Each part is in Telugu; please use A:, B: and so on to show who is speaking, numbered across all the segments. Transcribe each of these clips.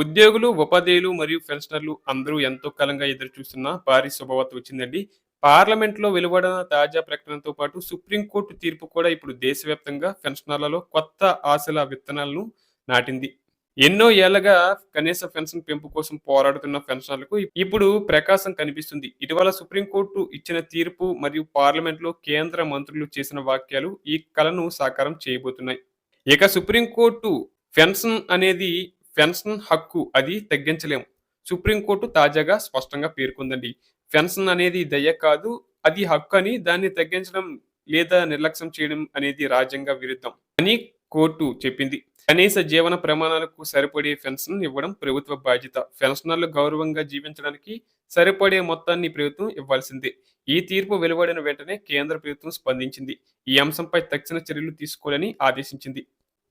A: ఉద్యోగులు, ఉపాధ్యాయులు మరియు పెన్షనర్లు అందరూ ఎంతో కాలంగా ఎదురుచూస్తున్న భారీ శుభవార్త వచ్చిందండి. పార్లమెంట్‌లో వెలువడిన తాజా ప్రకటనతో పాటు సుప్రీంకోర్టు తీర్పు కూడా ఇప్పుడు దేశవ్యాప్తంగా పెన్షనర్లలో కొత్త ఆశల విత్తనాలను నాటింది. ఎన్నో ఏళ్ళుగా కనీస పెన్షన్ పెంపు కోసం పోరాడుతున్న పెన్షనర్లకు ఇప్పుడు ప్రకాశం కనిపిస్తుంది. ఇటీవల సుప్రీంకోర్టు ఇచ్చిన తీర్పు మరియు పార్లమెంట్‌లో కేంద్ర మంత్రులు చేసిన వాక్యాలు ఈ కలను సాకారం చేయబోతున్నాయి. ఇక సుప్రీంకోర్టు పెన్షన్ అనేది పెన్షన్ హక్కు అది తగ్గించలేము సుప్రీంకోర్టు తాజాగా స్పష్టంగా పేర్కొందండి. పెన్షన్ అనేది దయ కాదు అది హక్కు అని దాన్ని తగ్గించడం లేదా నిర్లక్ష్యం చేయడం అనేది రాజ్యాంగ విరుద్ధం అని కోర్టు చెప్పింది. కనీస జీవన ప్రమాణాలకు సరిపడే పెన్షన్ ఇవ్వడం ప్రభుత్వ బాధ్యత. పెన్షనర్లు గౌరవంగా జీవించడానికి సరిపడే మొత్తాన్ని ప్రభుత్వం ఇవ్వాల్సిందే. ఈ తీర్పు వెలువడిన వెంటనే కేంద్ర ప్రభుత్వం స్పందించింది. ఈ అంశంపై తక్షణ చర్యలు తీసుకోవాలని ఆదేశించింది.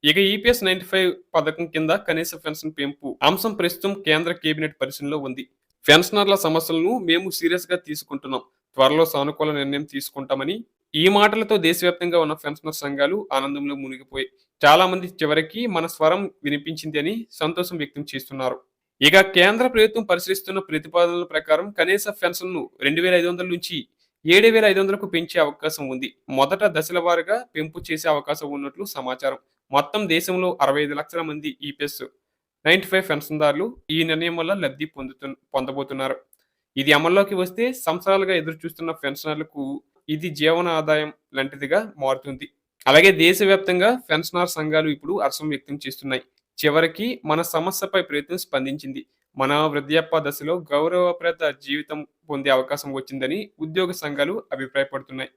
A: ఇక ఈపీఎస్ నైన్టీ ఫైవ్ పథకం కింద కనీస పెన్షన్ పెంపు అంశం ప్రస్తుతం కేంద్ర కేబినెట్ పరిశీలనలో ఉంది. పెన్షనర్ల సమస్యలను మేము సీరియస్గా తీసుకుంటున్నాం. త్వరలో సానుకూల నిర్ణయం తీసుకుంటామని ఈ మాటలతో దేశవ్యాప్తంగా ఉన్న పెన్షనర్ సంఘాలు ఆనందంలో మునిగిపోయాయి. చాలా మంది చివరికి మన స్వరం వినిపించింది అని సంతోషం వ్యక్తం చేస్తున్నారు. ఇక కేంద్ర ప్రభుత్వం పరిశీలిస్తున్న ప్రతిపాదనల ప్రకారం కనీస పెన్షన్ను రెండు వేల ఐదు వందల నుంచి ఏడు వేల ఐదు వందలకు పెంచే అవకాశం ఉంది. మొదట దశల వారుగా పెంపు చేసే అవకాశం ఉన్నట్లు సమాచారం. మొత్తం దేశంలో అరవై ఐదు లక్షల మంది ఈపీఎస్ నైన్టీ ఫైవ్ పెన్షన్దారులు ఈ నిర్ణయం వల్ల లబ్ధి పొందుతు పొందబోతున్నారు. ఇది అమల్లోకి వస్తే సంవత్సరాలుగా ఎదురుచూస్తున్న పెన్షనర్లకు ఇది జీవన ఆదాయం లాంటిదిగా మారుతుంది. అలాగే దేశవ్యాప్తంగా పెన్షనర్ సంఘాలు ఇప్పుడు హర్షం వ్యక్తం చేస్తున్నాయి. చివరికి మన సమస్యపై ప్రయత్నం స్పందించింది. మన వృద్ధాప్య దశలో గౌరవప్రద జీవితం పొందే అవకాశం వచ్చిందని ఉద్యోగ సంఘాలు అభిప్రాయపడుతున్నాయి.